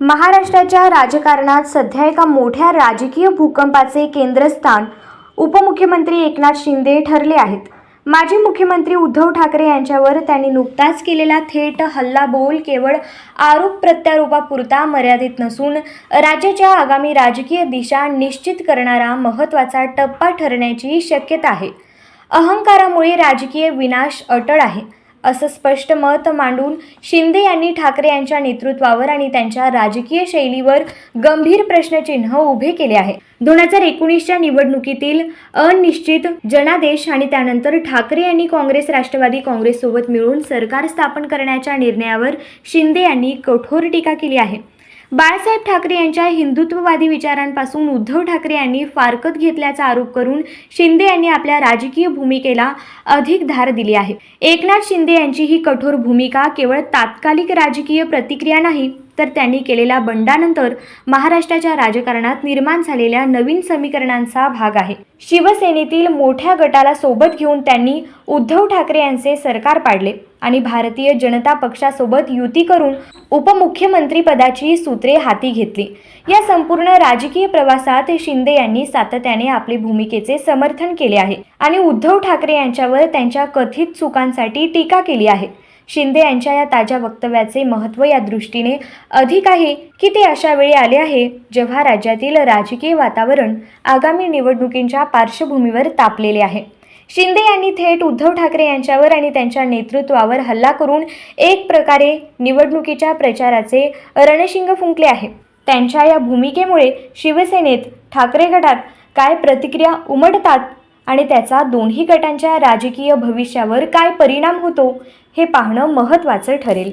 महाराष्ट्राच्या राजकारणात सध्या एका मोठ्या राजकीय भूकंपाचे केंद्रस्थान उपमुख्यमंत्री एकनाथ शिंदे ठरले आहेत. माजी मुख्यमंत्री उद्धव ठाकरे यांच्यावर त्यांनी नुकताच केलेला थेट हल्लाबोल केवळ आरोप प्रत्यारोपापुरता मर्यादित नसून राज्याच्या आगामी राजकीय दिशा निश्चित करणारा महत्त्वाचा टप्पा ठरण्याची शक्यता आहे. अहंकारामुळे राजकीय विनाश अटळ आहे. असं स्पष्ट मत मांडून शिंदे यांनी ठाकरे यांच्या नेतृत्वावर आणि त्यांच्या राजकीय शैलीवर गंभीर प्रश्नचिन्ह उभे केले आहे. दोन हजार एकोणीसच्या निवडणुकीतील अनिश्चित जनादेश आणि त्यानंतर ठाकरे यांनी काँग्रेस राष्ट्रवादी काँग्रेससोबत मिळून सरकार स्थापन करण्याच्या निर्णयावर शिंदे यांनी कठोर टीका केली आहे. बाळासाहेब ठाकरे यांच्या हिंदुत्ववादी विचारांपासून उद्धव ठाकरे यांनी फारकत घेतल्याचा आरोप करून शिंदे यांनी आपल्या राजकीय भूमिकेला अधिक धार दिली आहे. एकनाथ शिंदे यांची ही कठोर भूमिका केवळ तात्कालिक राजकीय प्रतिक्रिया नाही तर त्यांनी केलेल्या बंडानंतर महाराष्ट्राच्या राजकारणात निर्माण झालेल्या नवीन समीकरणांचा भाग आहे. शिवसेनेतील मोठ्या गटाला सोबत घेऊन त्यांनी उद्धव ठाकरे यांचे सरकार पाडले आणि भारतीय जनता पक्षासोबत युती करून उपमुख्यमंत्रीपदाची सूत्रे हाती घेतली. या संपूर्ण राजकीय प्रवासात शिंदे यांनी सातत्याने आपली भूमिकेचे समर्थन केले आहे आणि उद्धव ठाकरे यांच्यावर त्यांच्या कथित चुकांसाठी टीका केली आहे. शिंदे यांच्या या ताज्या वक्तव्याचे महत्त्व या दृष्टीने अधिक आहे की ते अशा वेळी आले आहे जेव्हा राज्यातील राजकीय वातावरण आगामी निवडणुकींच्या पार्श्वभूमीवर तापलेले आहे. शिंदे यांनी थेट उद्धव ठाकरे यांच्यावर आणि त्यांच्या नेतृत्वावर हल्ला करून एक प्रकारे निवडणुकीच्या प्रचाराचे रणशिंग फुंकले आहे. त्यांच्या या भूमिकेमुळे शिवसेनेत ठाकरे गटात काय प्रतिक्रिया उमटतात आणि त्याचा दोन्ही गटांच्या राजकीय भविष्यावर काय परिणाम होतो हे पाहणं महत्त्वाचं ठरेल.